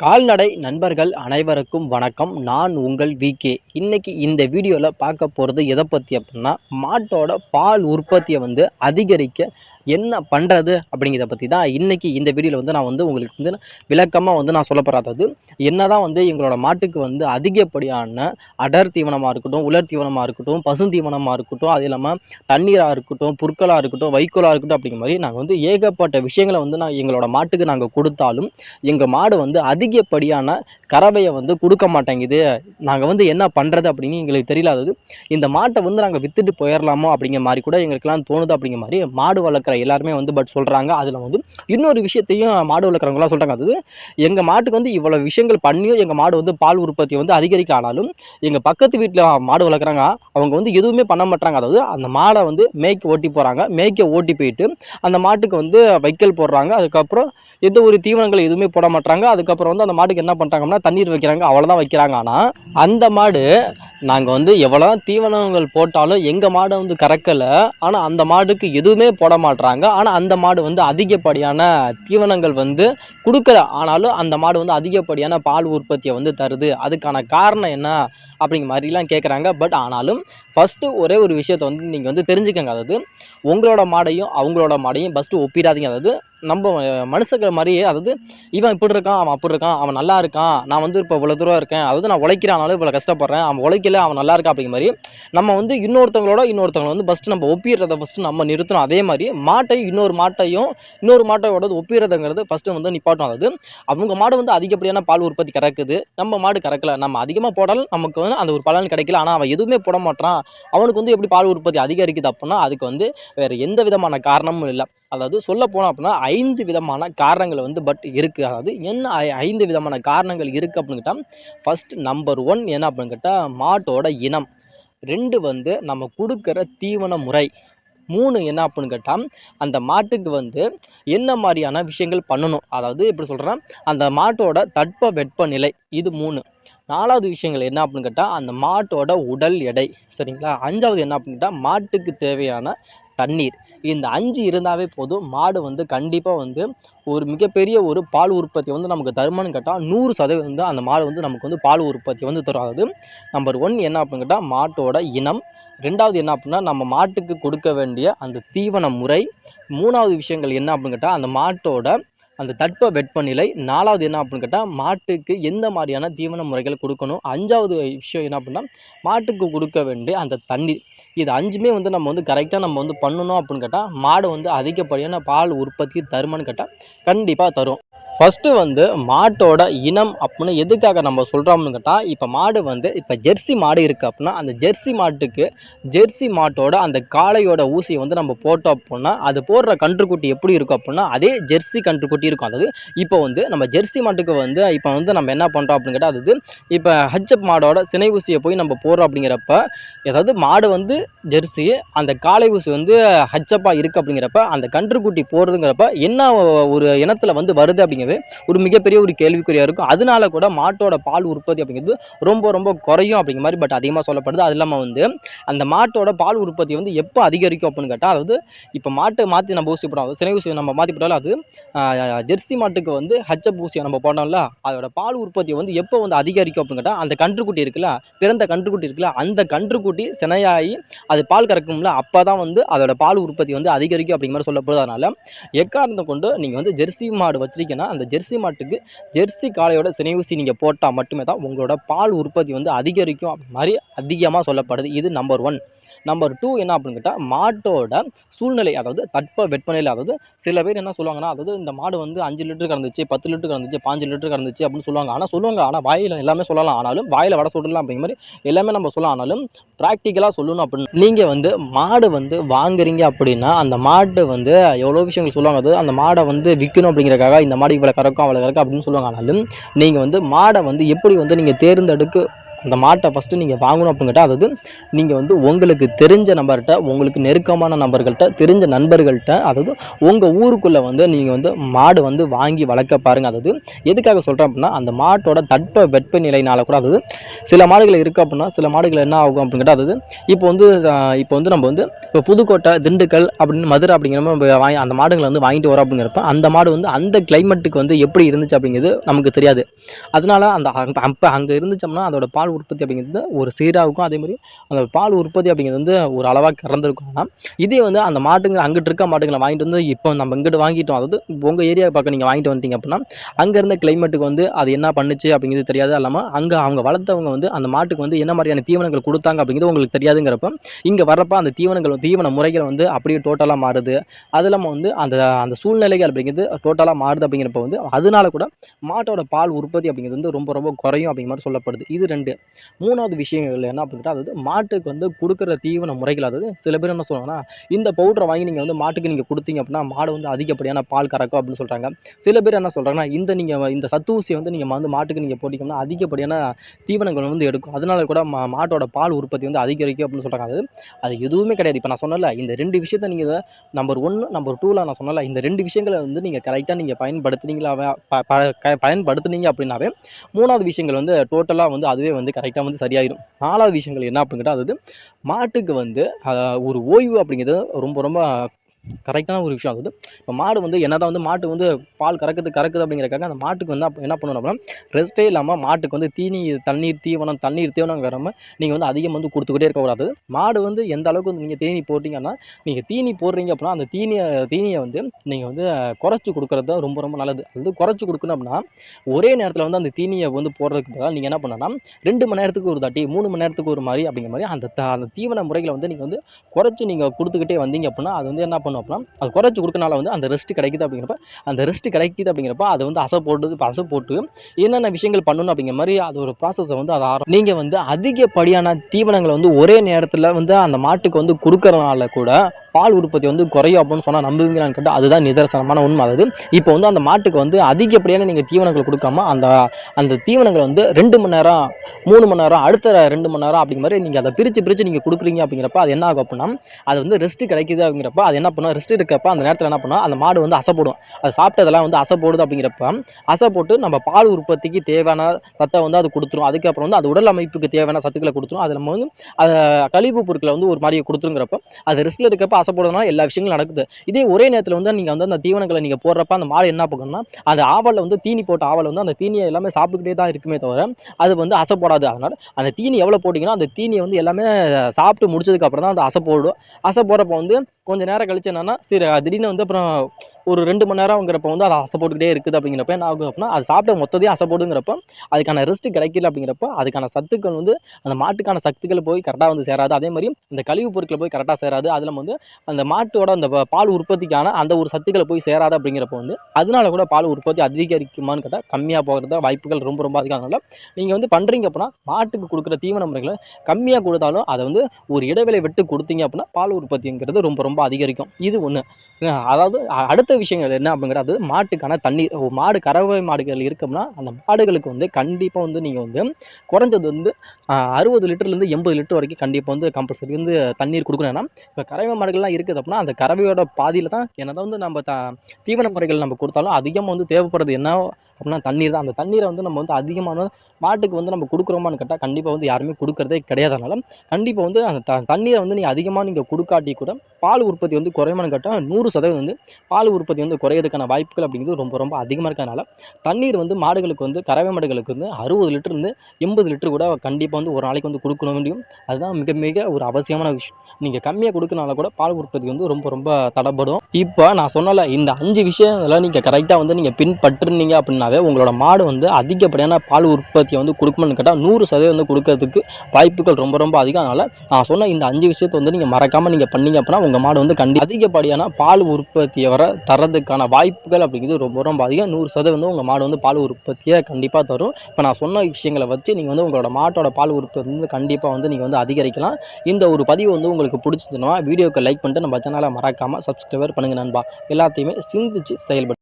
கால்நடை நண்பர்கள் அனைவருக்கும் வணக்கம். நான் உங்கள் விகே இன்னைக்கு இந்த வீடியோவில் பார்க்க போகிறது எதை பற்றி அப்படின்னா மாட்டோட பால் உற்பத்தியை வந்து அதிகரிக்க என்ன பண்ணுறது அப்படிங்கிறத பற்றி தான் இன்றைக்கி இந்த வீடியோவில் வந்து நான் வந்து உங்களுக்கு வந்து விளக்கமாக வந்து நான் சொல்ல போகிறேன் என்ன தான் வந்து எங்களோட மாட்டுக்கு வந்து அதிகப்படியான அடர் தீவனமாக இருக்கட்டும் உலர் தீவனமாக இருக்கட்டும் பசுந்தீவனமாக இருக்கட்டும் அது இல்லாமல் தண்ணீராக இருக்கட்டும் புற்களாக இருக்கட்டும் வைக்கோலாக இருக்கட்டும் அப்படிங்கிற மாதிரி நாங்கள் வந்து ஏகப்பட்ட விஷயங்களை வந்து நான் எங்களோட மாட்டுக்கு நாங்கள் கொடுத்தாலும் எங்கள் மாடு வந்து அதிகப்படியான கறவையை வந்து கொடுக்க மாட்டேங்குது. நாங்கள் வந்து என்ன பண்ணுறது அப்படின்னு எங்களுக்கு தெரியலாதது இந்த மாட்டை வந்து நாங்கள் விற்றுட்டு போயிடலாமோ அப்படிங்கிற மாதிரி கூட எங்களுக்கெல்லாம் தோணுது அப்படிங்கிற மாதிரி மாடு வளர்க்குற எல்லாருமே வந்து பட் சொல்கிறாங்க அதில் வந்து இன்னொரு விஷயத்தையும் மாடு வளர்க்குறவங்களாம் சொல்கிறாங்க அது எங்கள் மாட்டுக்கு வந்து இவ்வளோ விஷயங்கள் பண்ணியும் எங்கள் மாடு வந்து பால் உற்பத்தி வந்து அதிகரிக்க ஆனாலும் எங்கள் பக்கத்து வீட்டில் மாடு வளர்க்குறாங்க அவங்க வந்து எதுவுமே பண்ண மாட்டாங்க அதாவது அந்த மாடை வந்து மேய்க்க ஓட்டி போகிறாங்க மேய்க்க ஓட்டி போயிட்டு அந்த மாட்டுக்கு வந்து வைக்கல் போடுறாங்க. அதுக்கப்புறம் எந்த ஒரு தீவனங்கள் எதுவுமே போட மாட்டாங்க அதுக்கப்புறம் வந்து அந்த மாட்டுக்கு என்ன பண்ணுறாங்கன்னா தண்ணீர் வைக்கிறாங்க. அவ்வளோதான் வைக்கிறாங்க. ஆனால் அந்த மாடு நாங்கள் வந்து எவ்வளோ தீவனங்கள் போட்டாலும் எங்கள் மாடை வந்து கறக்கலை. ஆனால் அந்த மாடுக்கு எதுவுமே போட மாட்றாங்க ஆனால் அந்த மாடு வந்து அதிகப்படியான தீவனங்கள் வந்து கொடுக்கல. ஆனாலும் அந்த மாடு வந்து அதிகப்படியான பால் உற்பத்தியை வந்து தருது. அதுக்கான காரணம் என்ன அப்படிங்கிற மாதிரிலாம் கேட்குறாங்க பட் ஆனாலும் ஃபஸ்ட்டு ஒரே ஒரு விஷயத்தை வந்து நீங்கள் வந்து தெரிஞ்சுக்கங்க. அதாவது உங்களோட மாடையும் அவங்களோட மாடையும் ஃபஸ்ட்டு ஒப்பிடாதீங்க. அதாவது நம்ம மனுஷங்க மாதிரியே அதாவது இவன் இப்படி இருக்கான் அவன் அப்படி இருக்கான் அவன் நல்லா இருக்கான் நான் வந்து இப்போ இவ்வளோ தூரம் இருக்கேன் அதாவது நான் உழைக்கிறானாலும் இவ்வளோ கஷ்டப்படுறேன் அவன் உழைக்கல அவன் நல்லா இருக்கான் அப்படிங்கிற மாதிரி நம்ம வந்து இன்னொருத்தவங்களோட இன்னொருத்தவங்களை வந்து ஃபஸ்ட்டு நம்ம ஒப்பிடுறத ஃபஸ்ட்டு நம்ம நிறுத்தணும். அதே மாதிரி மாட்டை இன்னொரு மாட்டையும் இன்னொரு மாட்டையோட ஒப்பிடுறதுங்கிறது ஃபஸ்ட்டு வந்து நிப்பாட்டும் அதாவது அவங்க மாடு வந்து அதிகப்படியான பால் உற்பத்தி கறக்குது. நம்ம மாடு கறக்கல. நம்ம அதிகமாக போடாலும் நமக்கு வந்து அந்த ஒரு பலன் கிடைக்கல. ஆனால் அவன் எதுவுமே போட மாட்டான் அவனுக்கு வந்து எப்படி பால் உற்பத்தி அதிகரிக்குது அப்படின்னா அதுக்கு வந்து வேறு எந்த விதமான காரணமும் இல்லை. அதாவது சொல்ல போனோம் அப்படின்னா ஐந்து விதமான காரணங்கள் வந்து பட் இருக்குது அதாவது என்ன ஐ- ஐந்து விதமான காரணங்கள் இருக்குது அப்படின்னு கேட்டால் ஃபஸ்ட் நம்பர் ஒன் என்ன அப்படின்னு கேட்டால் மாட்டோட இனம். ரெண்டு வந்து நம்ம கொடுக்குற தீவன முறை. மூணு என்ன அப்படின்னு கேட்டால் அந்த மாட்டுக்கு வந்து என்ன மாதிரியான விஷயங்கள் பண்ணணும்? அதாவது எப்படி சொல்கிறேன்னா அந்த மாட்டோட தட்ப வெப்பநிலை இது மூணு. நாலாவது விஷயங்கள் என்ன அப்படின்னு கேட்டால் அந்த மாட்டோட உடல் எடை சரிங்களா? அஞ்சாவது என்ன அப்படின்னு கேட்டால் மாட்டுக்கு தேவையான தண்ணீர். இந்த அஞ்சு இருந்தாவே போதும். மாடு வந்து கண்டிப்பாக வந்து ஒரு மிகப்பெரிய ஒரு பால் உற்பத்தி வந்து நமக்கு தருமானு கேட்டால் நூறு சதவீதம் வந்து அந்த மாடு வந்து நமக்கு வந்து பால் உற்பத்தி வந்து தரும். அதாவது நம்பர் ஒன் என்ன அப்படின்னு கேட்டால் மாட்டோட இனம் ரெண்டாவது என்ன அப்படின்னா நம்ம மாட்டுக்கு கொடுக்க வேண்டிய அந்த தீவன முறை. மூணாவது விஷயங்கள் என்ன அப்படின்னு கேட்டால் அந்த மாட்டோட அந்த தட்ப வெப்பநிலை. நாலாவது என்ன அப்படின்னு கேட்டால் மாட்டுக்கு எந்த மாதிரியான தீவன முறைகள் கொடுக்கணும்? அஞ்சாவது விஷயம் என்ன அப்படின்னா மாட்டுக்கு கொடுக்க வேண்டிய அந்த தண்ணீர். இது அஞ்சுமே வந்து நம்ம வந்து கரெக்டாக நம்ம வந்து பண்ணணும் அப்படின்னு கேட்டால் மாடு வந்து அதிகப்படியான பால் உற்பத்தி தருமான்னு கேட்டால் கண்டிப்பாக தரும். ஃபஸ்ட்டு வந்து மாட்டோட இனம் அப்படின்னு எதுக்காக நம்ம சொல்கிறோம்னு கேட்டால் இப்போ மாடு வந்து இப்போ ஜெர்சி மாடு இருக்குது அப்படின்னா அந்த ஜெர்சி மாட்டுக்கு ஜெர்சி மாட்டோட அந்த காளையோட ஊசியை வந்து நம்ம போட்டோம் அப்படின்னா அது போடுற கன்றுக்குட்டி எப்படி இருக்கும் அப்படின்னா அதே ஜெர்சி கன்றுக்குட்டி இருக்கும். அதாவது இப்போ வந்து நம்ம ஜெர்சி மாட்டுக்கு வந்து இப்போ வந்து நம்ம என்ன பண்ணுறோம் அப்படின்னு கேட்டால் அது இப்போ ஹச்சப் மாடோட சினை ஊசியை போய் நம்ம போடுறோம் அப்படிங்கிறப்ப ஏதாவது மாடு வந்து ஜெர்சி அந்த காளை ஊசி வந்து ஹச்சப்பாக இருக்குது அப்படிங்கிறப்ப அந்த கன்றுக்குட்டி போடுறதுங்கிறப்ப என்ன ஒரு இனத்தில் வந்து வருது அப்படிங்கிற அப்படிங்கிறது ஒரு மிகப்பெரிய ஒரு கேள்விக்குறியாக இருக்கும். அதனால கூட மாட்டோட பால் உற்பத்தி அப்படிங்கிறது ரொம்ப ரொம்ப குறையும் அப்படிங்கிற மாதிரி பட் அதிகமாக சொல்லப்படுது. அது இல்லாமல் வந்து அந்த மாட்டோட பால் உற்பத்தி வந்து எப்போ அதிகரிக்கும் அப்படின்னு கேட்டால் அதாவது இப்போ மாட்டை மாற்றி நம்ம ஊசி போடுறோம். சினை ஊசி நம்ம மாற்றி போட்டாலும் அது ஜெர்சி மாட்டுக்கு வந்து ஹச்சப் ஊசியை நம்ம போட்டோம்ல அதோட பால் உற்பத்தி வந்து எப்போ வந்து அதிகரிக்கும் அப்படின்னு கேட்டால் அந்த கன்றுக்குட்டி இருக்குல்ல பிறந்த கன்றுக்குட்டி இருக்குல்ல அந்த கன்றுக்குட்டி சினையாகி அது பால் கறக்கும்ல அப்போ தான் வந்து அதோட பால் உற்பத்தி வந்து அதிகரிக்கும் அப்படிங்கிற மாதிரி சொல்லப்படுது. அதனால் எக்காரணத்தை கொண்டு நீங்கள் வந்து ஜெர்சி மாடு வச்சிருக்கீங்கன்னா அந்த ஜெர்சி மாட்டுக்கு ஜெர்சி காளையோட சினை நீங்கள் போட்டால் மட்டுமே தான் உங்களோட பால் உற்பத்தி வந்து அதிகரிக்கும். மாதிரி அதிகமாக சொல்லப்படுது. இது நம்பர் ஒன் நம்பர் டூ என்ன அப்படின்னு கேட்டால் மாட்டோட சூழ்நிலை அதாவது தட்ப வெப்பநிலை அதாவது சில பேர் என்ன சொல்லுவாங்கன்னா அதாவது இந்த மாடு வந்து அஞ்சு லிட்டர் கறந்துச்சு பத்து லிட்டர் கறந்துச்சு பாஞ்சு லிட்டர் கறந்துச்சு அப்படின்னு சொல்லுவாங்க. ஆனால் சொல்லுவாங்க. ஆனால் வாயில் எல்லாமே சொல்லலாம். ஆனாலும் வாயில் வட சொல்லலாம் அப்படிங்கிற மாதிரி எல்லாமே நம்ம சொல்லலாம். ஆனாலும் ப்ராக்டிக்கலாக சொல்லணும் அப்படின்னு. நீங்கள் வந்து மாடு வந்து வாங்குறீங்க அப்படின்னா அந்த மாடு வந்து எவ்வளோ விஷயங்கள் சொல்லுவாங்க? அது அந்த மாடை வந்து விற்கணும் அப்படிங்கிறக்காக இந்த மாடு இவ்வளோ கறக்கும் அவ்வளோ கறக்கும் அப்படின்னு சொல்லுவாங்க. ஆனாலும் நீங்கள் வந்து மாடை வந்து எப்படி வந்து நீங்கள் தேர்ந்தெடுக்க அந்த மாட்டை ஃபஸ்ட்டு நீங்கள் வாங்கணும் அப்படின்னு கேட்டால் அதாவது நீங்கள் வந்து உங்களுக்கு தெரிஞ்ச நபர்கிட்ட உங்களுக்கு நெருக்கமான நபர்கள்ட்ட தெரிஞ்ச நண்பர்கள்ட்ட அதாவது உங்கள் ஊருக்குள்ளே வந்து நீங்கள் வந்து மாடு வந்து வாங்கி வளர்க்க பாருங்கள் அதாவது எதுக்காக சொல்கிறேன் அப்படின்னா அந்த மாட்டோட தட்ப வெப்ப நிலையினால் கூட அதாவது சில மாடுகள் இருக்குது அப்படின்னா சில மாடுகள் என்ன ஆகும் அப்படின்னு கேட்டால் அதாவது இப்போ வந்து இப்போ வந்து நம்ம வந்து இப்போ புதுக்கோட்டை திண்டுக்கல் அப்படின்னு மதுரை அப்படிங்கிற மாதிரி நம்ம வாங்கி அந்த மாடுகளை வந்து வாங்கிட்டு வரோம் அப்படிங்கிறப்ப அந்த மாடு வந்து அந்த கிளைமேட்டுக்கு வந்து எப்படி இருந்துச்சு அப்படிங்கிறது நமக்கு தெரியாது. அதனால அந்த அப்போ அங்கே இருந்துச்சோம்னா அதோட பால் உற்பத்தி அப்படிங்கிறது ஒரு சீராகவும் அதே மாதிரி அந்த பால் உற்பத்தி அப்படிங்கிறது வந்து ஒரு அளவாக கறந்துருக்கும் ஆனால் இதே வந்து அந்த மாட்டுங்க அங்கிட்டு இருக்க மாட்டுங்களை வாங்கிட்டு வந்து இப்போ நம்ம இங்கிட்டு வாங்கிட்டோம். அதாவது உங்கள் ஏரியா பக்கம் நீங்கள் வாங்கிட்டு வந்தீங்க அப்படின்னா அங்கே இருந்த கிளைமேட்டுக்கு வந்து அது என்ன பண்ணுச்சு அப்படிங்கிறது தெரியாது. இல்லாமல் அங்கே அவங்க வளர்த்தவங்க வந்து அந்த மாட்டுக்கு வந்து என்ன மாதிரியான தீவனங்கள் கொடுத்தாங்க அப்படிங்கிறது உங்களுக்கு தெரியாதுங்கிறப்ப இங்கே வரப்போ அந்த தீவனங்கள் தீவன முறைகள் வந்து அப்படியே டோட்டலாக மாறுது. அது இல்லாமல் வந்து அந்த அந்த சூழ்நிலைகள் அப்படிங்கிறது டோட்டலாக மாறுது அப்படிங்கிறப்ப வந்து அதனால கூட மாட்டோட பால் உற்பத்தி அப்படிங்கிறது வந்து ரொம்ப ரொம்ப குறையும் அப்படிங்கிற மாதிரி சொல்லப்படுது. இது ரெண்டு. மூணாவது விஷயங்கள் என்ன அப்படின்ட்டு அதாவது மாட்டுக்கு வந்து கொடுக்குற தீவன முறைகள் அதாவது சில பேர் என்ன சொல்லுவாங்கன்னா இந்த பவுடரை வாங்கி நீங்கள் வந்து மாட்டுக்கு நீங்கள் கொடுத்தீங்க அப்படின்னா மாடு வந்து அதிகப்படியான பால் கறக்கும் அப்படின்னு சொல்கிறாங்க சில பேர் என்ன சொல்கிறாங்கன்னா இந்த நீங்கள் இந்த சத்து ஊசியை வந்து நீங்கள் வந்து மாட்டுக்கு நீங்கள் போட்டிங்கன்னா அதிகப்படியான தீவனங்கள் வந்து எடுக்கும். அதனால கூட மா மாட்டோட பால் உற்பத்தி வந்து அதிகரிக்கும் அப்படின்னு சொல்கிறாங்க அது அது எதுவுமே கிடையாது. இப்போ நான் சொன்னல இந்த ரெண்டு விஷயத்தை நீங்கள் நம்பர் ஒன்று நம்பர் டூவில் நான் சொன்னல இந்த ரெண்டு விஷயங்களை வந்து நீங்கள் கரெக்டாக நீங்கள் பயன்படுத்துனீங்களா ப- ப- க- பயன்படுத்துனீங்க அப்படின்னாவே மூணாவது விஷயங்கள் வந்து டோட்டலாக வந்து அதுவே வந்து கரெக்டாக வந்து சரியாயிடும் நாலாவது விஷயங்கள் என்ன அப்படின்னு கேட்டால் அதாவது மாட்டுக்கு வந்து ஒரு ஓய்வு அப்படிங்கிறது ரொம்ப ரொம்ப கரெக்டான ஒரு விஷயம். அது இப்போ மாடு வந்து என்னதான் வந்து மாட்டு வந்து பால் கறக்குது கறக்குது அப்படிங்கிறக்காக அந்த மாட்டுக்கு வந்து என்ன பண்ணணும் அப்படின்னா ரெஸ்ட்டே இல்லாமல் மாட்டுக்கு வந்து தீனி தண்ணீர் தீவனம் தண்ணீர் தீவனங்கிற நீங்கள் வந்து அதிகம் வந்து கொடுத்துக்கிட்டே இருக்கக்கூடாது மாடு வந்து எந்த அளவுக்கு வந்து நீங்கள் தீனி போட்டிங்கன்னா நீங்கள் தீனி போடுறீங்க அப்படின்னா அந்த தீனியை தீனியை வந்து நீங்கள் வந்து குறைச்சி கொடுக்குறது தான் ரொம்ப ரொம்ப நல்லது. அது வந்து குறைச்சி கொடுக்கணும் அப்படின்னா ஒரே நேரத்தில் வந்து அந்த தீனியை வந்து போடுறதுக்கு பதிலாக நீங்கள் என்ன பண்ணணும்னா ரெண்டு மணி நேரத்துக்கு ஒரு தாட்டி மூணு மணி நேரத்துக்கு ஒரு மாதிரி அப்படிங்கிற மாதிரி அந்த த- அந்த தீவன முறைகளை வந்து நீங்கள் வந்து குறைச்சி நீங்கள் கொடுத்துக்கிட்டே வந்தீங்க அப்படின்னா அது வந்து என்ன பண்ணும்? அப்படின்னா அது குறைச்சி கொடுக்கறனால வந்து அந்த ரெஸ்ட் கிடைக்குது அப்படிங்கிறப்ப அந்த ரெஸ்ட் கிடைக்குது அப்படிங்கிறப்ப அதை வந்து அசை போட்டு அசை போட்டு என்னென்ன விஷயங்கள் பண்ணணும் அப்படிங்கிற மாதிரி அது ஒரு ப்ராசஸை வந்து அதை ஆரம்பி நீங்கள் வந்து அதிகப்படியான தீவனங்களை வந்து ஒரே நேரத்தில் வந்து அந்த மாட்டுக்கு வந்து கொடுக்கறனால கூட பால் உற்பத்தி வந்து குறையும் அப்படின்னு சொன்னால் நம்புவீங்களான்னு கேட்டால் அதுதான் நிதர்சனமான உண்மை. அதாவது இப்போ வந்து அந்த மாட்டுக்கு வந்து அதிகப்படியான நீங்கள் தீவனங்கள் கொடுக்காம அந்த அந்த தீவனங்களை வந்து ரெண்டு மணி நேரம் மூணு மணி நேரம் அடுத்த ரெண்டு மணி நேரம் அப்படிங்கிற மாதிரி நீங்கள் அதை பிரித்து பிரித்து நீங்கள் கொடுக்குறீங்க அப்படிங்கிறப்ப அது என்ன ஆகும் அப்படின்னா அது வந்து ரெஸ்ட் கிடைக்குது அப்படிங்கிறப்ப அது என்ன பண்ணும்? ரெஸ்ட் இருக்கப்ப அந்த நேரத்தில் என்ன பண்ணும்? அந்த மாடு வந்து அசை அது சாப்பிட்டதெல்லாம் வந்து அசைப்போடுது அப்படிங்கிறப்ப அசை போட்டு நம்ம பால் உற்பத்திக்கு தேவையான சத்தை வந்து அது கொடுத்துரும். அதுக்கப்புறம் வந்து அது உடல் அமைப்புக்கு தேவையான சத்துக்களை கொடுத்துரும். அது நம்ம வந்து அதை கழிவு பொருட்களை வந்து ஒரு மாதிரி கொடுத்துருங்கிறப்ப அது ரெஸ்ட்டில் இருக்கப்ப அசை எல்லா விஷயங்களும் நடக்குது. இதே ஒரே நேரத்தில் வந்து நீங்கள் வந்து அந்த தீவனங்களை நீங்கள் போடுறப்ப அந்த மாடு என்ன பண்ணுன்னா அந்த ஆவலில் வந்து தீனி போட்ட ஆவல் வந்து அந்த தீனியை எல்லாமே சாப்பிட்டுக்கிட்டே தான் இருக்குமே தவிர அது வந்து அசைப்படாது அதனால் அந்த தீனி எவ்வளோ போட்டிங்கன்னா அந்த தீனியை வந்து எல்லாமே சாப்பிட்டு முடிச்சதுக்கப்புறம் தான் அந்த அசை போடும். அசை போடுறப்ப வந்து கொஞ்ச நேரம் கழிச்சு என்னன்னா சரி திடீர்னு வந்து அப்புறம் ஒரு ரெண்டு மணி நேரம்ங்கிறப்ப வந்து அது அசை போட்டுக்கிட்டே இருக்குது அப்படிங்கிறப்ப என்ன ஆகும் அப்படின்னா அது சாப்பிட்ட மொத்தத்தையும் அசை போடுங்கிறப்ப அதுக்கான ரெஸ்ட் கிடைக்கல அப்படிங்கிறப்ப அதுக்கான சத்துக்கள் வந்து அந்த மாட்டுக்கான சத்துக்கள் போய் கரெக்டாக வந்து சேராது. அதே மாதிரி இந்த கழிவு பொருட்களை போய் கரெக்டாக சேராது. அதில் வந்து அந்த மாட்டோட அந்த பால் உற்பத்திக்கான அந்த ஒரு சத்துக்களை போய் சேராது அப்படிங்கிறப்ப வந்து அதனால கூட பால் உற்பத்தி அதிகரிக்குமான்னு கேட்டால் கம்மியாக போகிறத வாய்ப்புகள் ரொம்ப ரொம்ப அதிகம். நீங்கள் வந்து பண்ணுறீங்க அப்படின்னா மாட்டுக்கு கொடுக்குற தீவன முறைகளை கம்மியாக கொடுத்தாலும் அதை வந்து ஒரு இடைவேளை விட்டு கொடுத்தீங்க அப்படின்னா பால் உற்பத்திங்கிறது ரொம்ப ரொம்ப ரொம்ப அதிகரிக்கும். இது ஒன்று அதாவது அடுத்த விஷயங்கள் என்ன அப்படிங்கிறது மாட்டுக்கான தண்ணீர் மாடு கறவை மாடுகள் இருக்கோம்னா அந்த மாடுகளுக்கு வந்து கண்டிப்பாக வந்து நீங்கள் வந்து குறைஞ்சது வந்து அறுபது லிட்டர்லேருந்து எண்பது லிட்டர் வரைக்கும் கண்டிப்பாக வந்து கம்பல்சரி வந்து தண்ணீர் கொடுக்கணும்னா இப்போ கறவை மாடுகள்லாம் இருக்குது அப்படின்னா அந்த கறவையோட பாதியில் தான் என்னதான் வந்து நம்ம த தீவன முறைகள் நம்ம கொடுத்தாலும் அதிகமாக வந்து தேவைப்படுறது என்ன அப்படின்னா தண்ணீர் தான். அந்த தண்ணீரை வந்து நம்ம வந்து அதிகமான மாட்டுக்கு வந்து நம்ம கொடுக்குறோமான்னு கேட்டால் கண்டிப்பாக வந்து யாருமே கொடுக்கறதே கிடையாது. கண்டிப்பாக வந்து அந்த த தண்ணீரை வந்து நீங்கள் அதிகமாக நீங்கள் கொடுக்காட்டி கூட பால் உற்பத்தி வந்து குறையுமான்னு கேட்டால் நூறு சதவீதம் வந்து பால் உற்பத்தி வந்து குறையிறதுக்கான வாய்ப்புகள் அப்படிங்கிறது ரொம்ப ரொம்ப அதிகமாக இருக்கிறதுனால தண்ணீர் வந்து மாடுகளுக்கு வந்து கறவை மாடுகளுக்கு வந்து அறுபது லிட்டர்லேருந்து எண்பது லிட்டர் கூட கண்டிப்பாக வந்து ஒரு நாளைக்கு வந்து கொடுக்கணும் முடியும். அதுதான் மிக மிக ஒரு அவசியமான விஷயம். நீங்கள் கம்மியாக கொடுக்கறனால கூட பால் உற்பத்தி வந்து ரொம்ப ரொம்ப தடைப்படும். இப்போ நான் சொன்னல இந்த அஞ்சு விஷயங்களை நீங்கள் கரெக்டாக வந்து நீங்கள் பின்பற்றுனீங்க அப்படின்னாவே உங்களோட மாடு வந்து அதிகப்படியான பால் உற்பத்தி உற்பத்தியை வந்து கொடுக்கணும்னு கேட்டால் நூறு சதவீதம் வந்து கொடுக்கறதுக்கு வாய்ப்புகள் ரொம்ப ரொம்ப அதிகம். அதனால் நான் சொன்ன இந்த அஞ்சு விஷயத்தை வந்து நீங்கள் மறக்காமல் நீங்கள் பண்ணீங்க அப்படின்னா உங்கள் மாடு வந்து கண்டி அதிகப்படியான பால் உற்பத்தியை வர தரதுக்கான வாய்ப்புகள் அப்படிங்கிறது ரொம்ப ரொம்ப அதிகம். நூறு சதவீதம் வந்து உங்கள் மாடு வந்து பால் உற்பத்தியை கண்டிப்பாக தரும். இப்போ நான் சொன்ன விஷயங்களை வச்சு நீங்கள் வந்து உங்களோட மாட்டோட பால் உற்பத்தி வந்து கண்டிப்பாக வந்து நீங்கள் வந்து அதிகரிக்கலாம். இந்த ஒரு பதிவு வந்து உங்களுக்கு பிடிச்சிருந்தோம்னா வீடியோக்கு லைக் பண்ணிட்டு நம்ம சேனலை மறக்காமல் சப்ஸ்கிரைபர் பண்ணுங்க நண்பா. எல்லாத்தையுமே சிந்திச்சு செயல்பட்டு